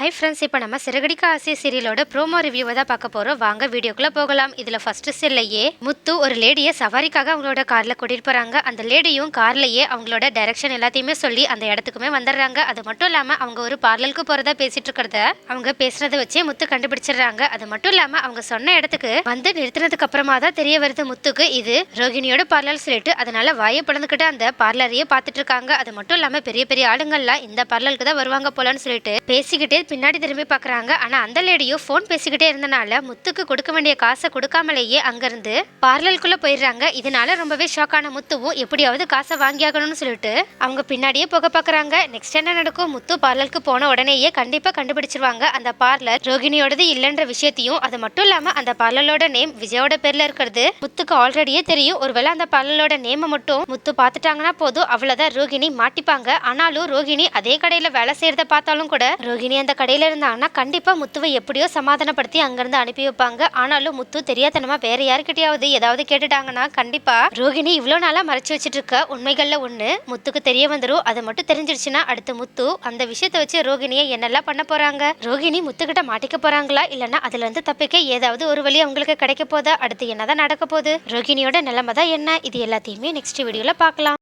Hi friends இப்போ நம்ம சிறகடிக்க ஆசை சீரியலோட ப்ரோமோ ரிவ்யூவை தான் பார்க்க போகிறோம் வாங்க வீடியோக்குள்ளே போகலாம். இதில் ஃபஸ்ட்டு சீரியல்லையே முத்து ஒரு லேடியை சவாரிக்காக அவங்களோட காரில் கூட்டிகிட்டு போகிறாங்க அந்த லேடியும் கார்லையே அவங்களோட டைரக்ஷன் எல்லாத்தையுமே சொல்லி அந்த இடத்துக்குமே வந்துடுறாங்க. அது மட்டும் இல்லாமல் அவங்க ஒரு பார்லருக்கு போகிறதா பேசிட்டு இருக்கிறத அவங்க பேசுகிறத வச்சே முத்து கண்டுபிடிச்சிடுறாங்க. அது மட்டும் இல்லாமல் அவங்க சொன்ன இடத்துக்கு வந்து நிறுத்தினதுக்கு அப்புறமா தான் தெரிய வருது முத்துக்கு இது ரோகிணியோட பார்லர் சொல்லிட்டு அதனால வாயை பிளந்துக்கிட்டு அந்த பார்லரையே பார்த்துட்டு இருக்காங்க. அது மட்டும் இல்லாமல் பெரிய பெரிய ஆளுங்கள்லாம் இந்த பார்லருக்கு தான் வருவாங்க போலான்னு சொல்லிட்டு பேசிக்கிட்டே பின்னாடி திரும்பி பார்க்குறாங்க ஆனால் அந்த லேடியும் ஃபோன் பேசிக்கிட்டே இருந்தனால முத்துக்கு கொடுக்க வேண்டிய காசை கொடுக்காமலேயே அங்கேருந்து பார்லருக்குள்ளே போயிடுறாங்க. இதனால ரொம்பவே ஷாக்கான முத்துவும் எப்படியாவது காசை வாங்கியாகணும்னு சொல்லிட்டு அவங்க பின்னாடியே போக பார்க்குறாங்க நெக்ஸ்ட் என்ன நடக்கும்? முத்து பார்லருக்கு போன உடனேயே கண்டிப்பாக கண்டுபிடிச்சிருவாங்க. அந்த பார்லர் ரோகிணியோடது இல்லைன்ற விஷயத்தையும் அது மட்டும் இல்லாமல் அந்த பார்லரோட நேம் விஜயோட பேரில் இருக்கிறது முத்துக்கு ஆல்ரெடியே தெரியும். ஒருவேளை அந்த பார்லரோட நேமை மட்டும் முத்து பார்த்துட்டாங்கன்னா போதும். அவ்வளோதான் ரோகிணி மாட்டிப்பாங்க. ஆனாலும் ரோகிணி அதே கடையில் வேலை செய்கிறத பார்த்தாலும் கூட ரோகிணி அந்த கடையில் இருந்தாங்கன்னா கண்டிப்பாக முத்துவை எப்படியோ சமாதானப்படுத்தி அங்கேருந்து அனுப்பி வைப்பாங்க. ஆனாலும் முத்து தெரியாதனமாக வேற யாருக்கிட்டையாவது ஏதாவது கேட்டுட்டாங்கன்னா கண்டிப்பாக ரோகிணி இவ்வளோ நாளாக மறைச்சு வச்சிட்டு இருக்க உண்மைகளில் ஒன்று முத்துக்கு தெரிய வந்துடும் அதை மட்டும் தெரிஞ்சிருச்சுன்னா அடுத்து முத்து அந்த விஷயத்தை வச்சு ரோகிணியை என்னெல்லாம் பண்ண போகிறாங்க ரோகிணி முத்துக்கிட்ட மாட்டிக்க போகிறாங்களா இல்லைன்னா அதுலேருந்து தப்பிக்க ஏதாவது ஒரு வழி அவங்களுக்கு கிடைக்க போதா? அடுத்து என்னதான் நடக்க போகுது? ரோகிணியோட நிலைமை தான் என்ன? இது எல்லாத்தையுமே நெக்ஸ்ட் வீடியோவில் பார்க்கலாம்.